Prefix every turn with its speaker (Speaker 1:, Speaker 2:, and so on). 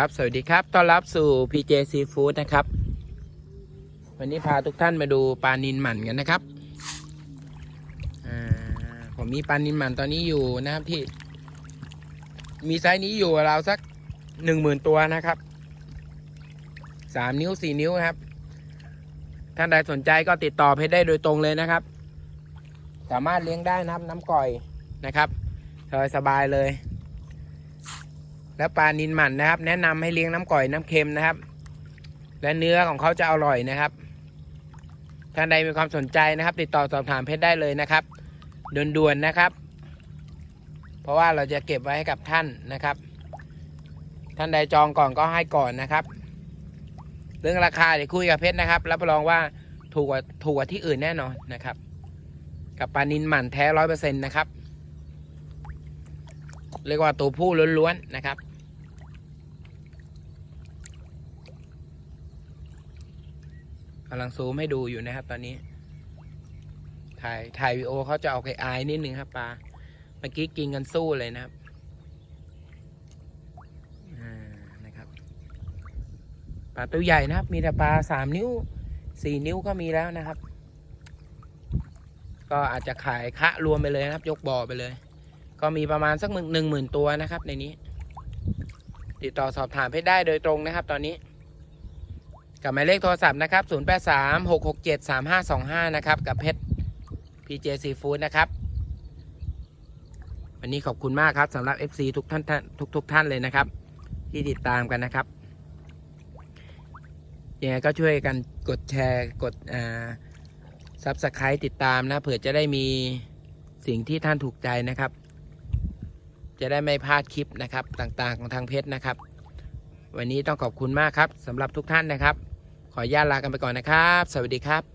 Speaker 1: ครับ สวัสดีครับ ต้อนรับสู่ PJ Seafood นะครับ วันนี้พาทุกท่านมาดูปลานินหมันกันนะครับ ผมมีปลานินหมันตอนนี้อยู่นะครับที่ มีไซส์นี้อยู่ราวสักหนึ่งหมื่นตัวนะครับ สามนิ้วสี่นิ้วครับ ท่านใดสนใจก็ติดต่อเพจได้โดยตรงเลยนะครับ สามารถเลี้ยงได้นะครับน้ำก่อยนะครับสบายๆเลย แล้วปลานินหมันนะครับ แนะนำให้เลี้ยงน้ำก่อยน้ำเค็มนะครับ และเนื้อของเขาจะอร่อยนะครับท่านใดมีความสนใจนะครับ ติดต่อสอบถามเพชรได้เลยนะครับด่วนๆนะครับ เพราะว่าเราจะเก็บไว้ให้กับท่านนะครับ ท่านใดจองก่อนก็ให้ก่อนนะครับ เรื่องราคาเดี๋ยวคุยกับเพชรนะครับรับรองว่าถูกกว่าถูกกว่าที่อื่นแน่นอนนะครับ กับปลานินหมันแท้ร้อยเปอร์เซ็นต์นะครับ เรียกว่าตัวผู้ล้วนๆนะครับ กำลังซูมให้ดูอยู่นะครับ ตอนนี้ ถ่ายถ่ายวีโอเขาจะเอาไกอายนิดนึงครับปลา เมื่อกี้กินกันสู้เลยนะครับนะครับ ปลาตัวใหญ่นะครับ มีแต่ปลาสามนิ้วสี่นิ้วก็มีแล้วนะครับ ก็อาจจะขายคะรวมไปเลยนะครับ ยกบ่อไปเลย ก็มีประมาณสักหนึ่งหมื่นตัวนะครับ ในนี้ ติดต่อสอบถามเพชรได้โดยตรงนะครับ ตอนนี้ กับหมายเลขโทรศัพท์นะครับ 0 8 3 6 6 7 3 5 2 5 นะครับ กับเพชร PJ Seafood นะครับ วันนี้ขอบคุณมากครับสำหรับ FC ทุกท่านทุกทุกท่านเลยนะครับ ที่ติดตามกันนะครับยังไงก็ช่วยกันกดแชร์กดซับสไครต์ติดตามนะเผื่อจะได้มีสิ่งที่ท่านถูกใจนะครับ จะได้ไม่พลาดคลิปนะครับต่างๆของทางเพจนะครับ วันนี้ต้องขอบคุณมากครับสำหรับทุกท่านนะครับ ขออนุญาตลากันไปก่อนนะครับ สวัสดีครับ